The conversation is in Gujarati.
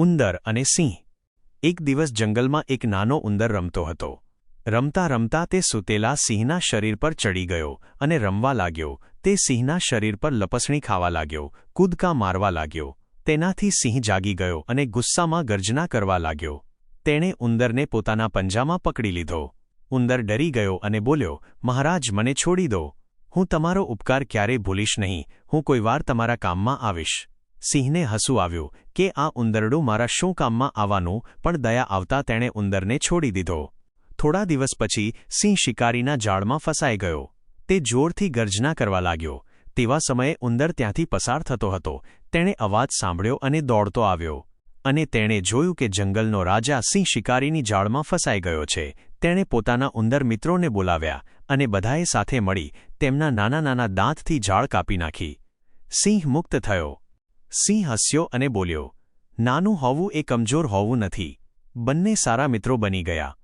ઉંદર અને સિંહ. એક દિવસ જંગલમાં એક નાનો ઉંદર રમતો હતો. રમતા રમતા તે સૂતેલા સિંહના શરીર પર ચડી ગયો અને રમવા લાગ્યો. તે સિંહના શરીર પર લપસણી ખાવા લાગ્યો, કૂદકા મારવા લાગ્યો. તેનાથી સિંહ જાગી ગયો અને ગુસ્સામાં ગર્જના કરવા લાગ્યો. તેણે ઉંદરને પોતાના પંજામાં પકડી લીધો. ઉંદર ડરી ગયો અને બોલ્યો, મહારાજ, મને છોડી દો. હું તમારો ઉપકાર ક્યારેય ભૂલીશ નહીં. હું કોઈવાર તમારા કામમાં આવીશ. સિંહને હસું આવ્યું કે, આ ઉંદરડું મારા શું કામમાં આવવાનું પણ દયા આવતા તેણે ઉંદરને છોડી દીધો. થોડા દિવસ પછી સિંહ શિકારીના જાળમાં ફસાઈ ગયો. તે જોરથી ગર્જના કરવા લાગ્યો. તેવા સમયે ઉંદર ત્યાંથી પસાર થતો હતો. તેણે અવાજ સાંભળ્યો અને દોડતો આવ્યો. અને તેણે જોયું કે જંગલનો રાજા સિંહ શિકારીની જાળમાં ફસાઈ ગયો છે. તેણે પોતાના ઉંદર મિત્રોને બોલાવ્યા અને બધાએ સાથે મળી તેમના નાના નાના દાંતથી જાળ કાપી નાખી. સિંહ મુક્ત થયો. સિંહ હસ્યો અને બોલ્યો, નાનું હોવું એ કમજોર હોવું નથી. બંને સારા મિત્રો બની ગયા.